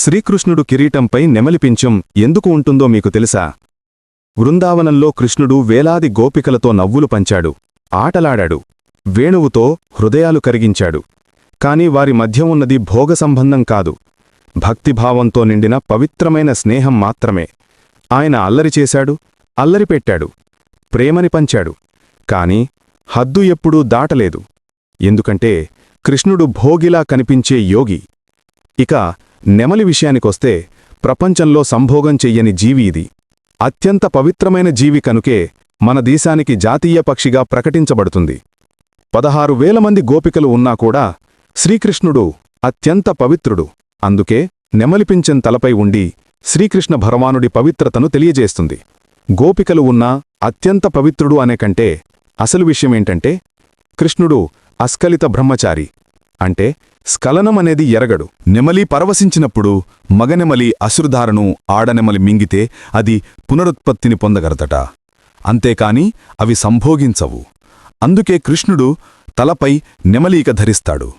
శ్రీకృష్ణుడు కిరీటంపై నెమలిపించం ఎందుకు ఉంటుందో మీకు తెలుసా? వృందావనంలో కృష్ణుడు వేలాది గోపికలతో నవ్వులు పంచాడు ఆటలాడాడు వేణువుతో హృదయాలు కరిగించాడు. కాని వారి మధ్య ఉన్నది భోగ సంబంధం కాదు. భక్తిభావంతో నిండిన పవిత్రమైన స్నేహం మాత్రమే. ఆయన అల్లరి చేశాడు అల్లరి పెట్టాడు ప్రేమని పంచాడు. కాని హద్దు ఎప్పుడూ దాటలేదు. ఎందుకంటే కృష్ణుడు భోగిలా కనిపించే యోగి. ఇక నెమలి విషయానికొస్తే ప్రపంచంలో సంభోగం చెయ్యని జీవి ఇది. అత్యంత పవిత్రమైన జీవి కనుకే మన దేశానికి జాతీయ పక్షిగా ప్రకటించబడుతుంది. పదహారు వేల మంది గోపికలు ఉన్నా కూడా శ్రీకృష్ణుడు అత్యంత పవిత్రుడు. అందుకే నెమలిపించెన్ తలపై ఉండి శ్రీకృష్ణ భగవానుడి పవిత్రతను తెలియజేస్తుంది. గోపికలు ఉన్నా అత్యంత పవిత్రుడు అనే కంటే అసలు విషయమేంటంటే కృష్ణుడు అస్కలిత బ్రహ్మచారి. అంటే స్ఖలనమనేది ఎరగడు. నెమలి పరవశించినప్పుడు మగనెమలి అశ్రుధారను ఆడనెమలి మింగితే అది పునరుత్పత్తిని పొందగలదట అంతేకాని అవి సంభోగించవు. అందుకే కృష్ణుడు తలపై నెమలీక ధరిస్తాడు.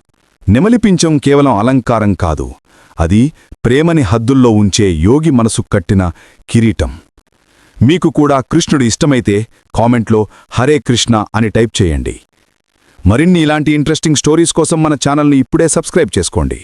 నెమలిపించం కేవలం అలంకారం కాదు. అది ప్రేమని హద్దుల్లో ఉంచే యోగి మనసు కట్టిన కిరీటం. మీకు కూడా కృష్ణుడు ఇష్టమైతే కామెంట్లో హరే కృష్ణ అని టైప్ చేయండి. మరిన్ని ఇలాంటి ఇంట్రెస్టింగ్ స్టోరీస్ కోసం మన ఛానల్ని ఇప్పుడే సబ్స్క్రైబ్ చేసుకోండి.